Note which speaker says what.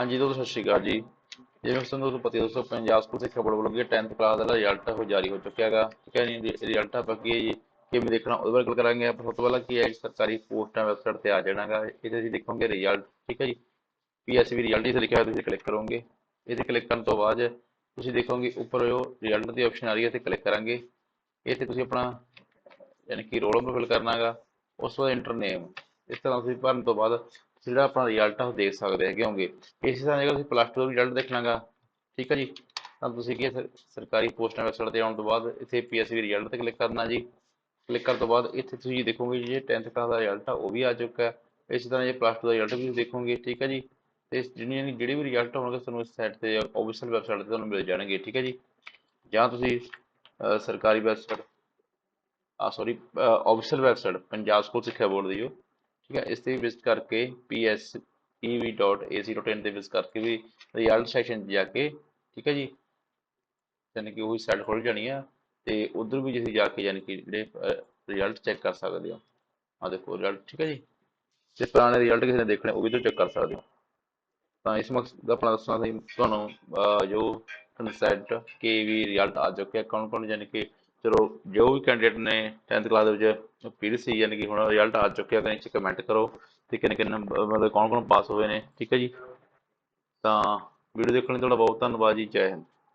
Speaker 1: ਹਾਂਜੀ, ਦੋਸਤੋ, ਸਤਿ ਸ਼੍ਰੀ ਅਕਾਲ ਜੀ। ਜਿਵੇਂ ਤੁਹਾਨੂੰ ਦੋਸਤੋ, ਪਤਾ ਹੈ ਦੋਸਤੋ ਪੰਜਾਬ ਸਕੂਲ ਸਿੱਖਿਆ ਬੋਰਡ ਵੱਲੋਂ 10th ਕਲਾਸ ਦਾ ਰਿਜ਼ਲਟ ਉਹ ਜਾਰੀ ਹੋ ਚੁੱਕਿਆ ਹੈਗਾ। ਠੀਕ ਹੈ ਜੀ ਰਿਜ਼ਲਟ ਆਪਾਂ ਕੀ ਹੈ ਜੀ, ਕਿਵੇਂ ਦੇਖਣਾ, ਉਹਦੇ ਬਾਰੇ ਗੱਲ ਕਰਾਂਗੇ ਆਪਾਂ। ਸਭ ਤੋਂ ਪਹਿਲਾਂ ਕੀ ਹੈ ਸਰਕਾਰੀ ਪੋਸਟਾਂ ਵੈਬਸਾਈਟ ਤੇ ਆ ਜਾਣਾਗਾ ਇਹਦੇ ਤੁਸੀਂ ਦੇਖੋਗੇ ਰਿਜ਼ਲਟ ਠੀਕ ਹੈ ਜੀ। ਪੀਐਸਬੀ ਰਿਜ਼ਲਟ ਇੱਥੇ ਲਿਖਿਆ ਹੋਇਆ, ਤੁਸੀਂ ਕਲਿੱਕ ਕਰੋਗੇ। ਇਹਦੇ ਕਲਿੱਕ ਕਰਨ ਤੋਂ ਬਾਅਦ ਤੁਸੀਂ ਦੇਖੋਗੇ, ਉੱਪਰ ਜੋ ਰਿਜ਼ਲਟ ਦੀ ਆਪਸ਼ਨ ਆ ਰਹੀ ਹੈ, ਤੇ ਕਲਿੱਕ ਕਰਾਂਗੇ। ਇੱਥੇ ਤੁਸੀਂ ਆਪਣਾ, ਯਾਨੀ ਕਿ ਰੋਲ ਨੰਬਰ ਫਿਲ ਕਰਨਾਗਾ ਉਸ ਤੋਂ ਬਾਅਦ ਇੰਟਰ ਨੇਮ ਇਸ ਤਰ੍ਹਾਂ ਤੁਸੀਂ ਭਰਨ ਤੋਂ ਬਾਅਦ ਜਿਹੜਾ ਆਪਣਾ ਰਿਜ਼ਲਟ ਆ ਉਹ ਦੇਖ ਸਕਦੇ ਹੈਗੇ ਹੋਗੇ। ਇਸੇ ਤਰ੍ਹਾਂ ਜੇਕਰ ਤੁਸੀਂ ਪਲੱਸ 2 ਦਾ ਰਿਜ਼ਲਟ ਦੇਖਣਾਗਾ, ਠੀਕ ਹੈ ਜੀ? ਤਾਂ ਤੁਸੀਂ ਕੀ ਸਰਕਾਰੀ ਪੋਸਟਾਂ ਵੈਬਸਾਈਟ ਤੇ ਆਉਣ ਤੋਂ ਬਾਅਦ ਇੱਥੇ ਪੀਐਸਬੀ ਰਿਜ਼ਲਟ ਤੇ ਕਲਿੱਕ ਕਰਨਾ ਜੀ। ਕਲਿੱਕ ਕਰਨ ਤੋਂ ਬਾਅਦ ਇੱਥੇ ਤੁਸੀਂ ਦੇਖੋਗੇ ਜੀ 10th ਕਲਾਸ ਦਾ ਰਿਜ਼ਲਟ ਆ, ਉਹ ਵੀ ਆ ਚੁੱਕਾ ਹੈ। ਇਸੇ ਤਰ੍ਹਾਂ ਜੇ ਪਲੱਸ 2 ਦਾ ਰਿਜ਼ਲਟ ਵੀ ਤੁਸੀਂ ਦੇਖੋਗੇ, ਠੀਕ ਹੈ ਜੀ? ਤੇ ਜਿਹੜੀਆਂ ਜਿਹੜੇ ਵੀ ਰਿਜ਼ਲਟ ਹੋਣਗੇ ਤੁਹਾਨੂੰ ਇਸ ਸਾਈਟ ਤੇ ਆਫੀਸ਼ੀਅਲ ਵੈਬਸਾਈਟ ਤੇ ਤੁਹਾਨੂੰ ਮਿਲ ਜਾਣਗੇ, ਠੀਕ ਹੈ ਜੀ? ਜਾਂ ਤੁਸੀਂ ਸਰਕਾਰੀ ਵੈਬਸਾਈਟ ਆ sorry official website Punjab school ਸਿੱਖਿਆ ਬੋਰਡ ਦੀ ਜੋ ਠੀਕ ਹੈ, ਇਸ ਤੇ ਵਿਜ਼ਿਟ ਕਰਕੇ psev.ac.in ਤੇ ਵਿਜ਼ਿਟ ਕਰਕੇ ਵੀ ਰਿਜ਼ਲਟ ਸੈਕਸ਼ਨ ਜਾ ਕੇ, ਠੀਕ ਹੈ ਜੀ? ਯਾਨੀ ਕਿ ਉਹੀ ਸਾਈਟ ਖੁੱਲ ਜਾਣੀ ਆ ਤੇ ਉਧਰ ਵੀ ਤੁਸੀਂ ਜਾ ਕੇ ਯਾਨੀ ਕਿ ਜਿਹੜੇ ਰਿਜ਼ਲਟ ਚੈੱਕ ਕਰ ਸਕਦੇ ਹੋ। ਆ ਦੇਖੋ ਰਿਜ਼ਲਟ ਠੀਕ ਹੈ ਜੀ? ਤੇ ਪੁਰਾਣੇ ਰਿਜ਼ਲਟ ਕਿਸੇ ਨੇ ਦੇਖਣੇ, ਉਹ ਵੀ ਤੋਂ ਚੈੱਕ ਕਰ ਸਕਦੇ ਹੋ। ਤਾਂ ਇਸ ਮਕਸਦ ਦਾ ਆਪਣਾ ਦੱਸਣਾ ਸੀ, ਤੁਹਾਨੂੰ ਜੋ ਕਨਸੈਪਟ ਕੇ ਵੀ ਰਿਜ਼ਲਟ ਆ ਚੁੱਕਿਆ ਕੌਣ ਕੌਣ ਯਾਨੀ ਕਿ ਚਲੋ, ਜੋ ਵੀ ਕੈਂਡੀਡੇਟ ਨੇ 10th ਕਲਾਸ ਦੇ ਵਿੱਚ ਪੀੜ ਸੀ, ਯਾਨੀ ਕਿ ਹੁਣ ਰਿਜ਼ਲਟ ਆ ਚੁੱਕਿਆ, ਤਾਂ 'ਚ ਕਮੈਂਟ ਕਰੋ ਤੇ ਕਿੰਨੇ ਕਿੰਨੇ ਮਤਲਬ ਕੌਣ ਕੌਣ ਪਾਸ ਹੋਏ ਨੇ, ਠੀਕ ਹੈ ਜੀ? ਤਾਂ ਵੀਡੀਓ ਦੇਖਣ ਲਈ ਤੁਹਾਡਾ ਬਹੁਤ ਧੰਨਵਾਦ ਜੀ, ਜੈ ਹਿੰਦ।